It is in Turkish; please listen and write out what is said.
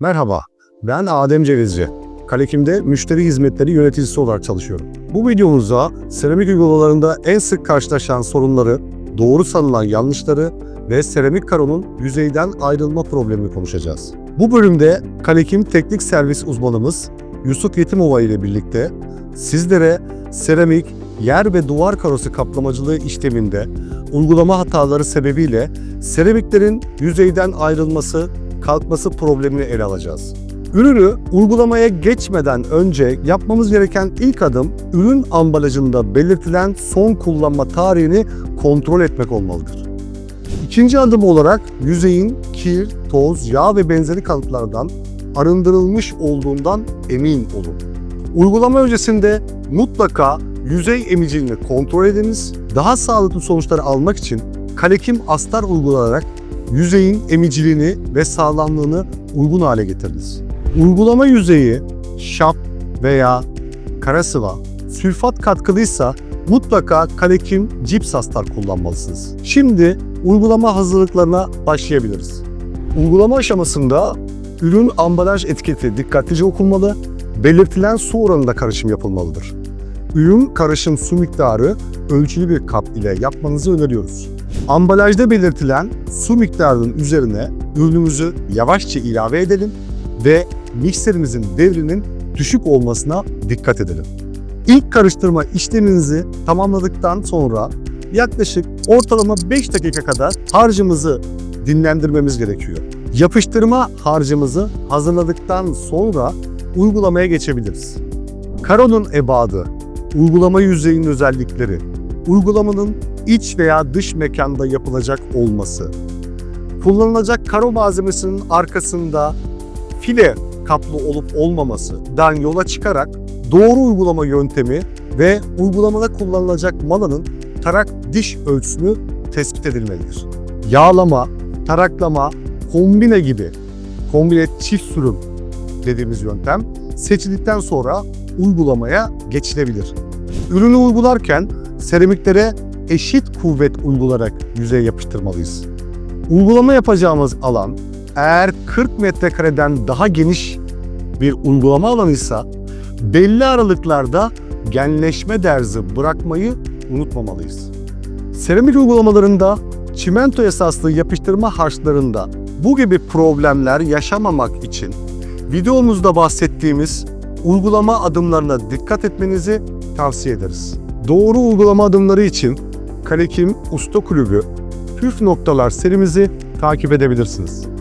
Merhaba, ben Adem Cevizci. Kalekim'de müşteri hizmetleri yöneticisi olarak çalışıyorum. Bu videomuzda seramik uygulamalarında en sık karşılaşan sorunları, doğru sanılan yanlışları ve seramik karonun yüzeyden ayrılma problemini konuşacağız. Bu bölümde Kalekim Teknik Servis uzmanımız Yusuf Yetimova ile birlikte sizlere seramik, yer ve duvar karosu kaplamacılığı işleminde uygulama hataları sebebiyle seramiklerin yüzeyden ayrılması, kalkması problemini ele alacağız. Ürünü uygulamaya geçmeden önce yapmamız gereken ilk adım ürün ambalajında belirtilen son kullanma tarihini kontrol etmek olmalıdır. İkinci adım olarak yüzeyin kir, toz, yağ ve benzeri kalıplardan arındırılmış olduğundan emin olun. Uygulama öncesinde mutlaka yüzey emiciliğini kontrol ediniz. Daha sağlıklı sonuçları almak için Kalekim Astar uygulayarak yüzeyin emiciliğini ve sağlamlığını uygun hale getiriniz. Uygulama yüzeyi şap veya kara sıva, sülfat katkılıysa mutlaka Kalekim Cips Astar kullanmalısınız. Şimdi uygulama hazırlıklarına başlayabiliriz. Uygulama aşamasında ürün ambalaj etiketi dikkatlice okunmalı, belirtilen su oranında karışım yapılmalıdır. Ürün karışım su miktarı ölçülü bir kap ile yapmanızı öneriyoruz. Ambalajda belirtilen su miktarının üzerine ürünümüzü yavaşça ilave edelim ve mikserimizin devrinin düşük olmasına dikkat edelim. İlk karıştırma işleminizi tamamladıktan sonra yaklaşık ortalama 5 dakika kadar harcımızı dinlendirmemiz gerekiyor. Yapıştırma harcımızı hazırladıktan sonra uygulamaya geçebiliriz. Karonun ebadı, uygulama yüzeyinin özellikleri, uygulamanın iç veya dış mekanda yapılacak olması, kullanılacak karo malzemesinin arkasında file kaplı olup olmamasından yola çıkarak doğru uygulama yöntemi ve uygulamada kullanılacak malanın tarak diş ölçüsünü tespit edilmelidir. Yağlama, taraklama, kombine gibi kombine çift sürüm dediğimiz yöntem seçildikten sonra uygulamaya geçilebilir. Ürünü uygularken seramiklere eşit kuvvet uygularak yüzeye yapıştırmalıyız. Uygulama yapacağımız alan eğer 40 metrekareden daha geniş bir uygulama alanıysa belli aralıklarda genleşme derzi bırakmayı unutmamalıyız. Seramik uygulamalarında çimento esaslı yapıştırma harçlarında bu gibi problemler yaşamamak için videomuzda bahsettiğimiz uygulama adımlarına dikkat etmenizi tavsiye ederiz. Doğru uygulama adımları için Kalekim Usta Kulübü Püf Noktalar serimizi takip edebilirsiniz.